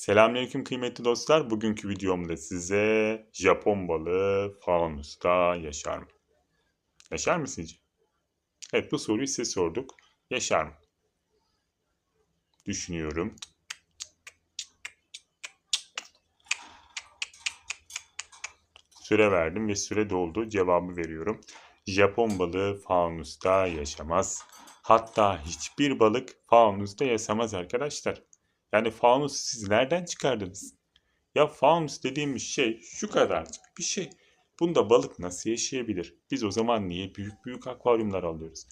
Selamünaleyküm kıymetli dostlar. Bugünkü videomda size Japon balığı faunusta yaşar mı? Yaşar mı sizce? Evet bu soruyu size sorduk. Yaşar mı? Düşünüyorum. Süre verdim ve süre doldu. Cevabı veriyorum. Japon balığı faunusta yaşamaz. Hatta hiçbir balık faunusta yaşamaz arkadaşlar. Yani faunus siz nereden çıkardınız? Ya faunus dediğimiz şey şu kadarcık bir şey. Bunda balık nasıl yaşayabilir? Biz o zaman niye büyük büyük akvaryumlar alıyoruz?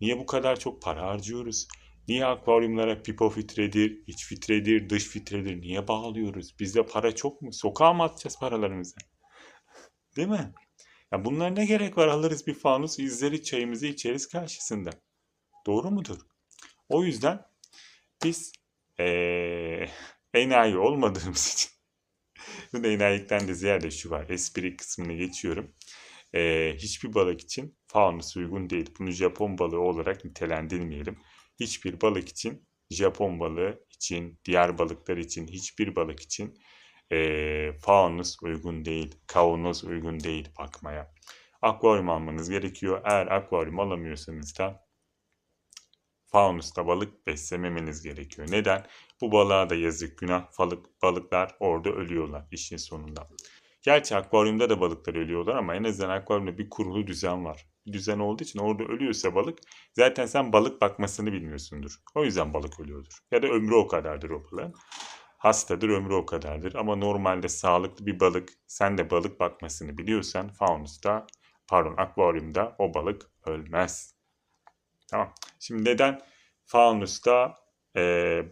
Niye bu kadar çok para harcıyoruz? Niye akvaryumlara pipo filtredir, iç filtredir, dış filtredir niye bağlıyoruz? Bizde para çok mu? Sokağa mı atacağız paralarımızı? Değil mi? Ya bunlar ne gerek var? Alırız bir fanus, izleri çayımızı içeriz karşısında. Doğru mudur? O yüzden biz ee, enayi olmadığımız için bu da enayilikten de ziyade şu var. Espri kısmını geçiyorum. Ee, hiçbir balık için faunus uygun değil. Bunu Japon balığı olarak nitelendirmeyelim. Hiçbir balık için Japon balığı için, diğer balıklar için, hiçbir balık için e, faunus uygun değil, kavanoz uygun değil bakmaya. Akvaryum almanız gerekiyor. Eğer akvaryum alamıyorsanız da faunusta balık beslememeniz gerekiyor. Neden? Bu balığa da yazık günah. Balık, balıklar orada ölüyorlar işin sonunda. Gerçi akvaryumda da balıklar ölüyorlar ama en azından akvaryumda bir kurulu düzen var. Bir düzen olduğu için orada ölüyorsa balık zaten sen balık bakmasını bilmiyorsundur. O yüzden balık ölüyordur. Ya da ömrü o kadardır o balığın. Hastadır ömrü o kadardır ama normalde sağlıklı bir balık sen de balık bakmasını biliyorsan faunusta pardon akvaryumda o balık ölmez. Tamam. Şimdi neden faunusta e,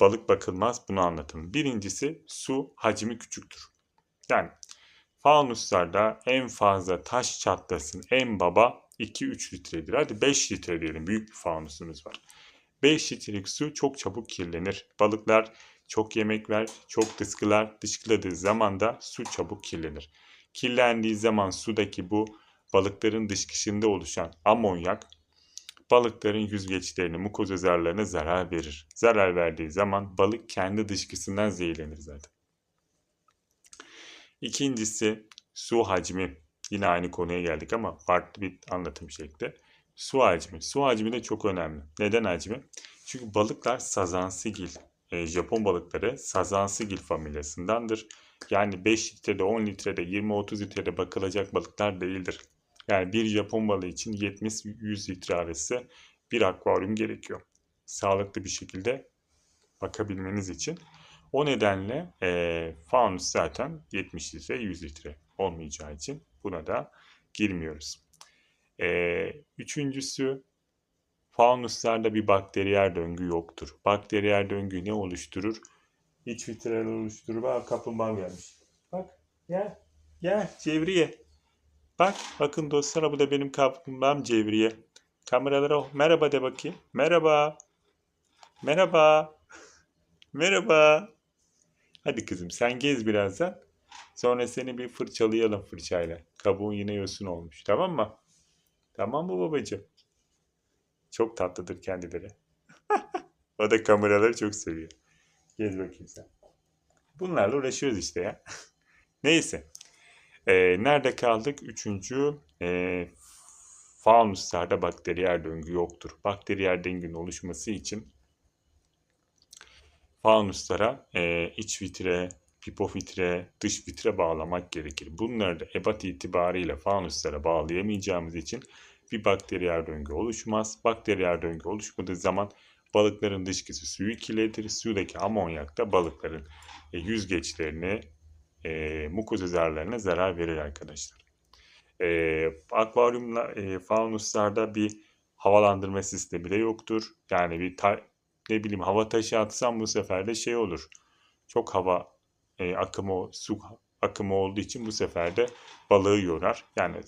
balık bakılmaz bunu anlatalım. Birincisi su hacmi küçüktür. Yani faunuslarda en fazla taş çatlasın en baba 2-3 litredir. Hadi 5 litre diyelim büyük bir faunusumuz var. 5 litrelik su çok çabuk kirlenir. Balıklar çok yemek ver, çok dışkılar. Dışkıladığı zaman da su çabuk kirlenir. Kirlendiği zaman sudaki bu balıkların dışkısında oluşan amonyak balıkların yüzgeçlerini, mukoza zarlarına zarar verir. Zarar verdiği zaman balık kendi dışkısından zehirlenir zaten. İkincisi su hacmi. Yine aynı konuya geldik ama farklı bir anlatım şekli. Su hacmi. Su hacmi de çok önemli. Neden hacmi? Çünkü balıklar sazansigil. E, Japon balıkları sazansigil familyasındandır. Yani 5 litrede, 10 litrede, 20-30 litrede bakılacak balıklar değildir. Yani bir Japon balığı için 70-100 litre arası bir akvaryum gerekiyor. Sağlıklı bir şekilde bakabilmeniz için. O nedenle e, faunus zaten 70 litre 100 litre olmayacağı için buna da girmiyoruz. E, üçüncüsü faunuslarda bir bakteriyer döngü yoktur. Bakteriyer döngü ne oluşturur? İç filtreler oluşturur. Bak kaplumbağa gelmiş. Bak gel gel cevriye. Bak bakın dostlar bu da benim kaplumbağam Cevriye. Kameralara merhaba de bakayım. Merhaba. Merhaba. Merhaba. Hadi kızım sen gez birazdan. Sonra seni bir fırçalayalım fırçayla. Kabuğun yine yosun olmuş. Tamam mı? Tamam mı babacığım? Çok tatlıdır kendileri. o da kameraları çok seviyor. Gez bakayım sen. Bunlarla uğraşıyoruz işte ya. Neyse. E, nerede kaldık? Üçüncü, e, faunuslarda bakteriyer döngü yoktur. Bakteriyer döngünün oluşması için faunuslara e, iç vitre, pipofitre, dış vitre bağlamak gerekir. Bunları da ebat itibariyle faunuslara bağlayamayacağımız için bir bakteriyer döngü oluşmaz. Bakteriyer döngü oluşmadığı zaman balıkların dışkısı suyu kirletir. Sudaki amonyak da balıkların e, yüzgeçlerini e, mukoza zarlarına zarar verir arkadaşlar. E, akvaryumla e, faunuslarda bir havalandırma sistemi de yoktur. Yani bir ta, ne bileyim hava taşı atsam bu sefer de şey olur. Çok hava e, akımı, su akımı olduğu için bu sefer de balığı yorar. Yani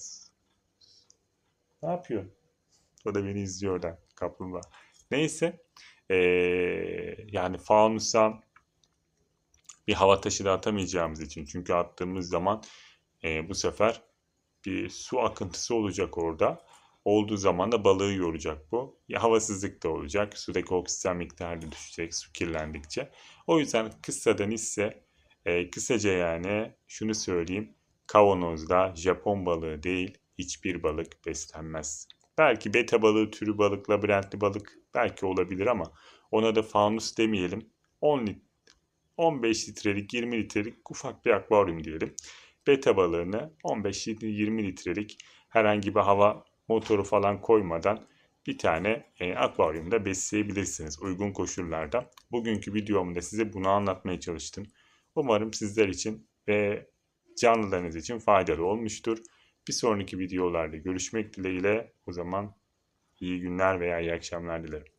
ne yapıyor? O da beni izliyor oradan kaplumbağa. Neyse. Ee, yani faunusa bir hava taşı da atamayacağımız için. Çünkü attığımız zaman e, bu sefer bir su akıntısı olacak orada. Olduğu zaman da balığı yoracak bu. Ya, havasızlık da olacak. Sudaki oksijen miktarı da düşecek su kirlendikçe. O yüzden kıssadan ise E, kısaca yani şunu söyleyeyim. Kavanozda Japon balığı değil hiçbir balık beslenmez. Belki beta balığı türü balık, labirentli balık belki olabilir ama ona da fanus demeyelim. 10 lit 15 litrelik 20 litrelik ufak bir akvaryum diyelim. Beta balığını 15-20 litrelik herhangi bir hava motoru falan koymadan bir tane e, akvaryumda besleyebilirsiniz uygun koşullarda. Bugünkü videomda size bunu anlatmaya çalıştım. Umarım sizler için ve canlılarınız için faydalı olmuştur. Bir sonraki videolarda görüşmek dileğiyle o zaman iyi günler veya iyi akşamlar dilerim.